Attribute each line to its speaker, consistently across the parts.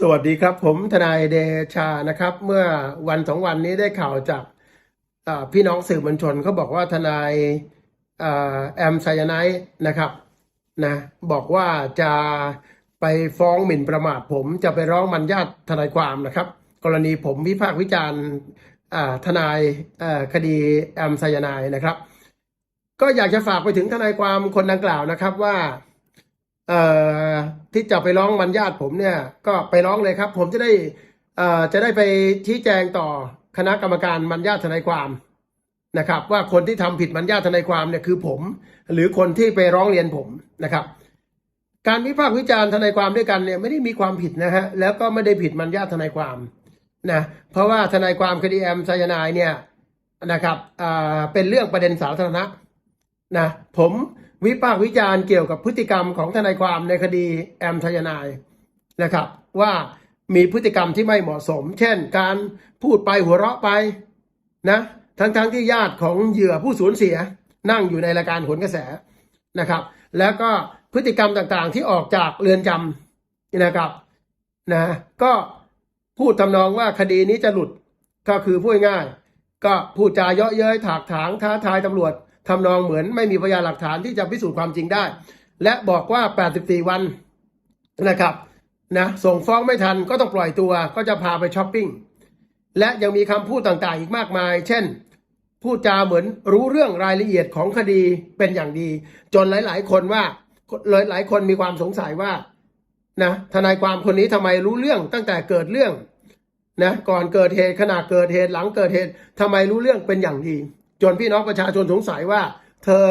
Speaker 1: สวัสดีครับ ผมทนายเดชานะครับ เมื่อวันสองวันนี้ได้ข่าวจากพี่น้องสื่อมวลชนเขาบอกว่าทนายอแอมไซยาไนท์นะครับนะบอกว่าจะไปฟ้องหมิ่นประมาทผมจะไปร้องมันญาติทนายความนะครับ กรณีผมวิพากษ์วิจารณ์ทนายคดีแอมไซยาไนท์นะครับ ก็อยากจะฝากไปถึงทนายความคนดังกล่าวนะครับว่า เอ่อที่จะไปร้องมันญาติผมเนี่ย ก็ไปร้องเลยครับ ผมจะได้เอ่อจะได้ไปชี้แจงต่อคณะกรรมการมันญาติทนายความนะครับ ว่าคนที่ทำผิดมันญาติทนายความเนี่ยคือผม หรือคนที่ไปร้องเรียนผมนะครับ การวิพากษ์วิจารณ์ทนายความด้วยกันเนี่ยไม่ได้มีความผิดนะฮะแล้วก็ไม่ได้ผิดมันญาติทนายความนะเพราะว่าทนายความคดีแอมไซยานายเนี่ยนะครับอ่าเป็นเรื่องประเด็นสาธารณะนะผม วิพากษ์วิจารณ์เกี่ยวกับพฤติกรรมของทนายความในคดีแอมทยนายนะครับว่ามีพฤติกรรมที่ไม่เหมาะสม เช่น การพูดไปหัวเราะไปนะทั้งๆทที่ญาติของเหยื่อผู้สูญเสียนั่งอยู่ในรายการผลกระแสนะครับ แล้วก็พฤติกรรมต่างๆที่ออกจากเรือนจำนะครับนะก็พูดทำนองว่าคดีนี้จะหลุดก็คือพูดง่าย ก็พูดจาเยาะเย้ยถากถางท้าทายตำรวจ ทำนองเหมือนไม่มีพยานหลักฐานที่จะพิสูจน์ความจริงได้ และบอกว่า 84 วันนะครับนะส่งฟ้องไม่ทันก็ต้องปล่อยตัวก็จะพาไปช้อปปิ้งและยังมีคำพูดต่างๆ อีกมากมาย เช่น พูดจาเหมือนรู้เรื่องรายละเอียดของคดีเป็นอย่างดี จนหลาย ๆ คนว่าหลายๆคนมีความสงสัยว่านะทนายความคนนี้ทำไมรู้เรื่องตั้งแต่เกิดเรื่องนะก่อนเกิดเหตุขณะเกิดเหตุหลังเกิดเหตุทำไมรู้เรื่องเป็นอย่างดี จนพี่น้องประชาชนสงสัยว่า เธอ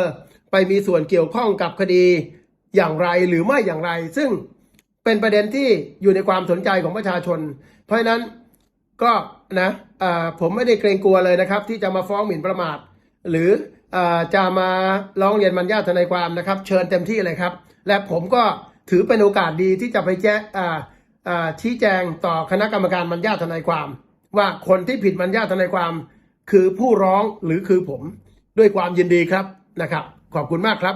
Speaker 1: ไปมีส่วนเกี่ยวข้องกับคดีอย่างไรหรือไม่อย่างไร ซึ่งเป็นประเด็นที่อยู่ในความสนใจของประชาชน เพราะฉะนั้นก็นะผมไม่ได้เกรงกลัวเลยนะครับ ที่จะมาฟ้องหมิ่นประมาท หรืออจะมาร้องเรียนมันญาทนายความนะครับ เชิญเต็มที่เลยครับ และผมก็ถือเป็นโอกาสดีที่จะไปแจ้งชี้แจงต่อคณะกรรมการมันญาทนายความ ว่าคนที่ผิดมันญาทนายความ คือผู้ร้องหรือคือผมด้วยความยินดีครับนะครับ ขอบคุณมากครับ